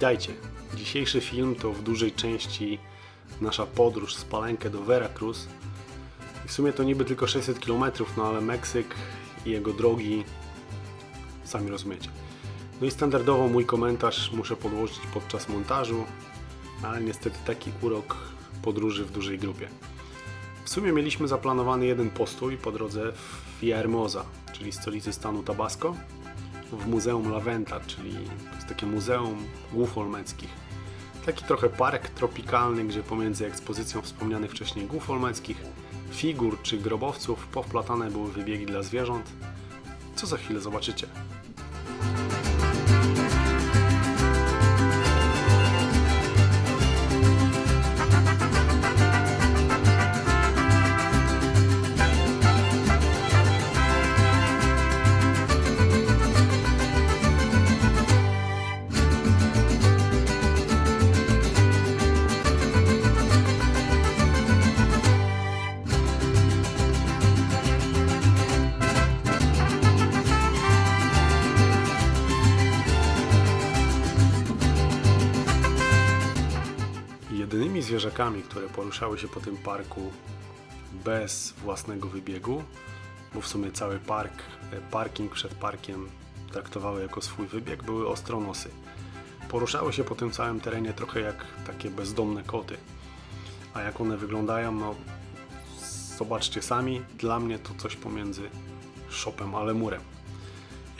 Witajcie. Dzisiejszy film to w dużej części nasza podróż z Palenkę do Veracruz. W sumie to niby tylko 600 km, no ale Meksyk i jego drogi sami rozumiecie. No i standardowo mój komentarz muszę podłożyć podczas montażu, ale niestety taki urok podróży w dużej grupie. W sumie mieliśmy zaplanowany jeden postój po drodze w Villahermosa, czyli stolicy stanu Tabasco, w Muzeum La Venta, czyli to jest takie muzeum głów olmeckich. Taki trochę park tropikalny, gdzie pomiędzy ekspozycją wspomnianych wcześniej głów olmeckich, figur czy grobowców powplatane były wybiegi dla zwierząt, co za chwilę zobaczycie. Zwierzakami, które poruszały się po tym parku bez własnego wybiegu, bo w sumie cały park, e, parking przed parkiem traktowały jako swój wybieg, były ostronosy. Poruszały się po tym całym terenie trochę jak takie bezdomne koty. A jak one wyglądają, no zobaczcie sami, dla mnie to coś pomiędzy szopem a lemurem.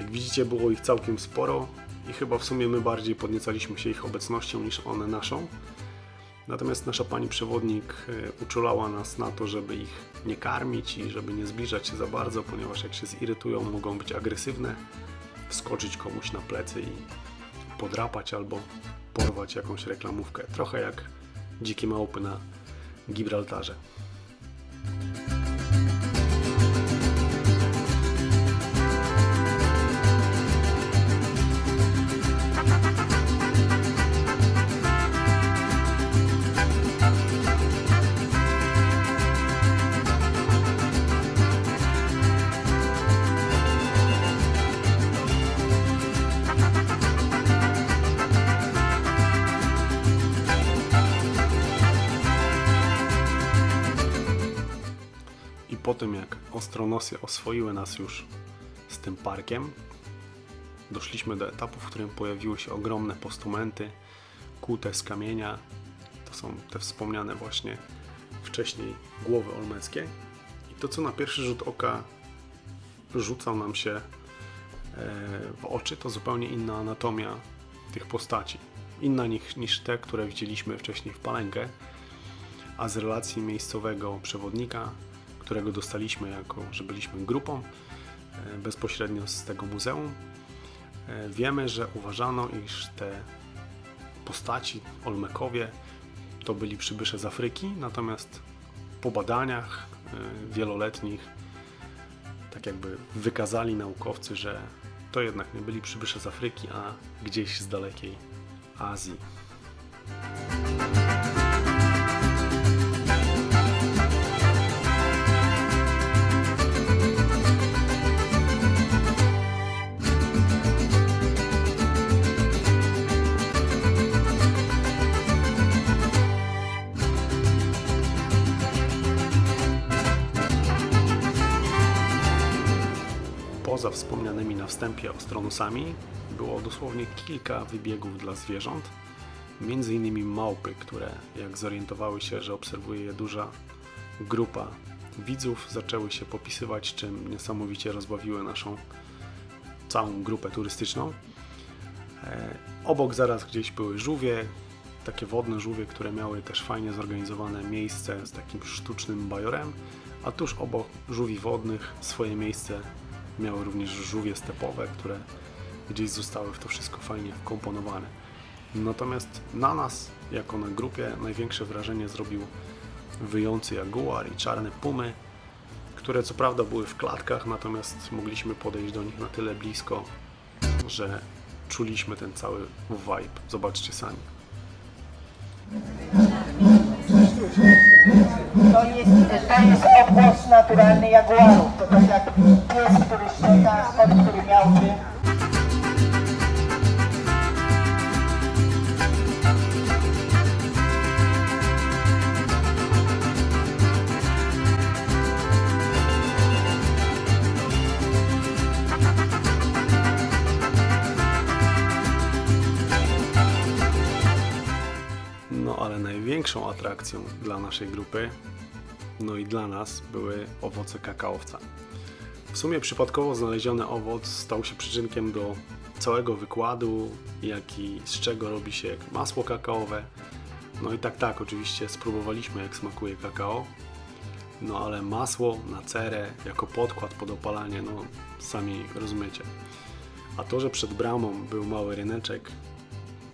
Jak widzicie, było ich całkiem sporo i chyba w sumie my bardziej podniecaliśmy się ich obecnością niż one naszą. Natomiast nasza pani przewodnik e, uczulała nas na to, żeby ich nie karmić i żeby nie zbliżać się za bardzo, ponieważ jak się zirytują, mogą być agresywne, wskoczyć komuś na plecy i podrapać albo porwać jakąś reklamówkę. Trochę jak dzikie małpy na Gibraltarze. Tym jak ostronosy oswoiły nas już z tym parkiem, doszliśmy do etapu, w którym pojawiły się ogromne postumenty kute z kamienia. To są te wspomniane właśnie wcześniej głowy olmeckie. I to, co na pierwszy rzut oka rzucał nam się e, w oczy, to zupełnie inna anatomia tych postaci. Inna niż, niż te, które widzieliśmy wcześniej w Palenkę a z relacji miejscowego przewodnika, którego dostaliśmy jako, że byliśmy grupą e, bezpośrednio z tego muzeum, e, wiemy, że uważano, iż te postaci, Olmekowie, to byli przybysze z Afryki, natomiast po badaniach e, wieloletnich, tak jakby wykazali naukowcy, że to jednak nie byli przybysze z Afryki, a gdzieś z dalekiej Azji. Poza wspomnianymi na wstępie ostronosami było dosłownie kilka wybiegów dla zwierząt, między innymi małpy, które jak zorientowały się, że obserwuje je duża grupa widzów, zaczęły się popisywać, czym niesamowicie rozbawiły naszą całą grupę turystyczną. E, Obok zaraz gdzieś były żółwie, takie wodne żółwie, które miały też fajnie zorganizowane miejsce z takim sztucznym bajorem, a tuż obok żółwi wodnych swoje miejsce miały również żółwie stepowe, które gdzieś zostały w to wszystko fajnie wkomponowane. Natomiast na nas, jako na grupie, największe wrażenie zrobił wyjący jaguar i czarne pumy, które co prawda były w klatkach, natomiast mogliśmy podejść do nich na tyle blisko, że czuliśmy ten cały vibe. Zobaczcie sami. To jest, to jest odgłos naturalny jaguarów. To tak jak pies, który szczeka, kot, który miałby. Największą atrakcją dla naszej grupy, no i dla nas, były owoce kakaowca. W sumie przypadkowo znaleziony owoc stał się przyczynkiem do całego wykładu, jak i z czego robi się masło kakaowe. No i tak, tak, oczywiście spróbowaliśmy jak smakuje kakao, no ale masło na cerę jako podkład pod opalanie, no sami rozumiecie. A to, że przed bramą był mały ryneczek,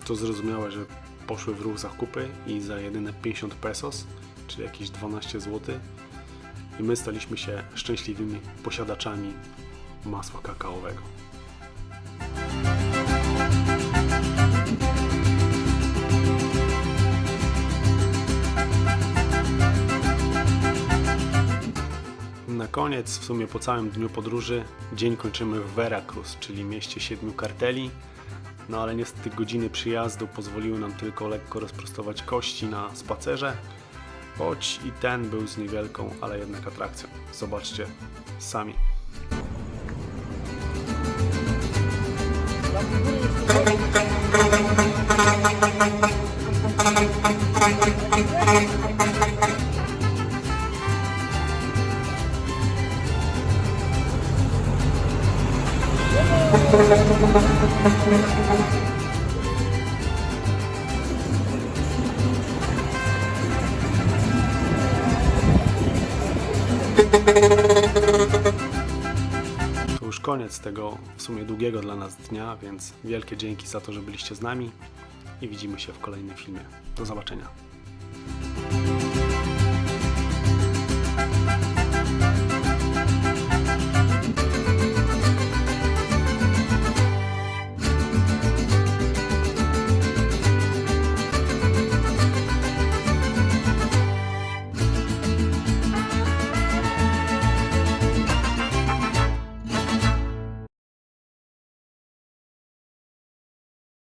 to zrozumiałe, że poszły w ruch zakupy i za jedyne 50 pesos, czyli jakieś 12 zł, i my staliśmy się szczęśliwymi posiadaczami masła kakaowego. Na koniec, w sumie po całym dniu podróży, dzień kończymy w Veracruz, czyli mieście siedmiu karteli. No ale niestety godziny przyjazdu pozwoliły nam tylko lekko rozprostować kości na spacerze, choć i ten był z niewielką, ale jednak atrakcją. Zobaczcie sami. To już koniec tego w sumie długiego dla nas dnia, więc wielkie dzięki za to, że byliście z nami i widzimy się w kolejnym filmie. Do zobaczenia.